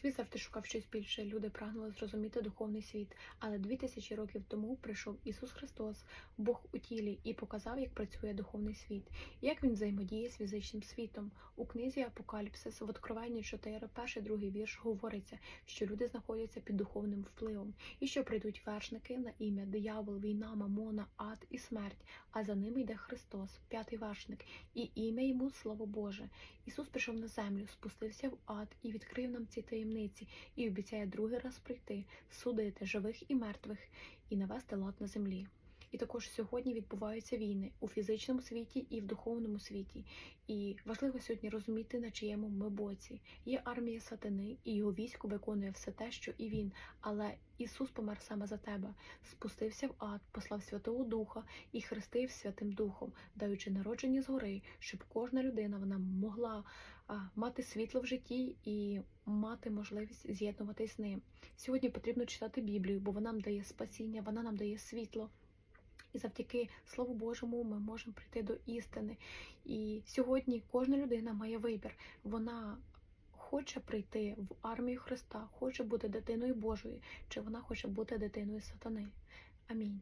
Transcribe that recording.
Світ завжди шукав щось більше. Люди прагнули зрозуміти духовний світ. Але дві тисячі років тому прийшов Ісус Христос, Бог у тілі, і показав, як працює духовний світ, як він взаємодіє з фізичним світом. У книзі Апокаліпсис в Откровенні 4, перший другий вірш говориться, що люди знаходяться під духовним впливом, і що прийдуть вершники на ім'я диявол, війна, мамона, ад і смерть. А за ними йде Христос, п'ятий вершник, і ім'я йому Слово Боже. Ісус прийшов на землю, спустився в ад і відкрив нам ці таємниці, і обіцяє другий раз прийти, судити живих і мертвих, і навести лад на землі. І також сьогодні відбуваються війни у фізичному світі і в духовному світі. І важливо сьогодні розуміти, на чиєму ми боці. Є армія сатани, і його військо виконує все те, що і він. Але Ісус помер саме за тебе, спустився в ад, послав Святого Духа і хрестив Святим Духом, даючи народження згори, щоб кожна людина вона могла мати світло в житті і мати можливість з'єднуватись з ним. Сьогодні потрібно читати Біблію, бо вона нам дає спасіння, вона нам дає світло. І завдяки Слову Божому ми можемо прийти до істини. І сьогодні кожна людина має вибір. Вона хоче прийти в армію Христа, хоче бути дитиною Божою, чи вона хоче бути дитиною сатани. Амінь.